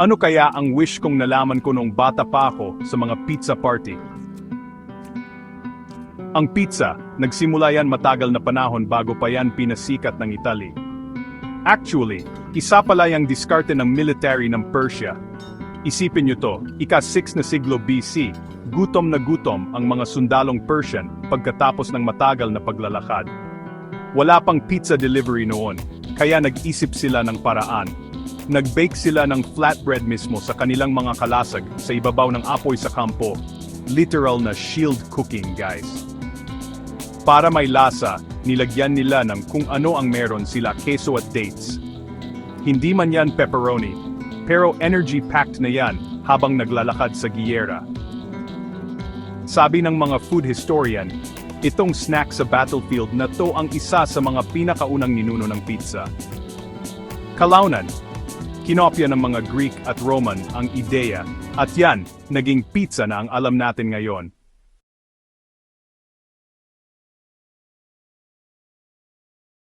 Ano kaya ang wish kong nalaman ko nung bata pa ako sa mga pizza party? Ang pizza, nagsimula yan matagal na panahon bago pa yan pinasikat ng Italy. Actually, isa pala yung diskarte ng military ng Persia. Isipin nyo to, ika-6 na siglo BC, gutom na gutom ang mga sundalong Persian pagkatapos ng matagal na paglalakad. Wala pang pizza delivery noon, kaya nag-isip sila ng paraan. Nag-bake sila ng flatbread mismo sa kanilang mga kalasag sa ibabaw ng apoy sa kampo. Literal na shield cooking, guys. Para may lasa, nilagyan nila ng kung ano ang meron sila keso at dates. Hindi man yan pepperoni, pero energy-packed na yan habang naglalakad sa giyera. Sabi ng mga food historian, itong snack sa battlefield na to ang isa sa mga pinakaunang ninuno ng pizza. Kalaunan, kinopya ng mga Greek at Roman ang ideya, at yan, naging pizza na ang alam natin ngayon.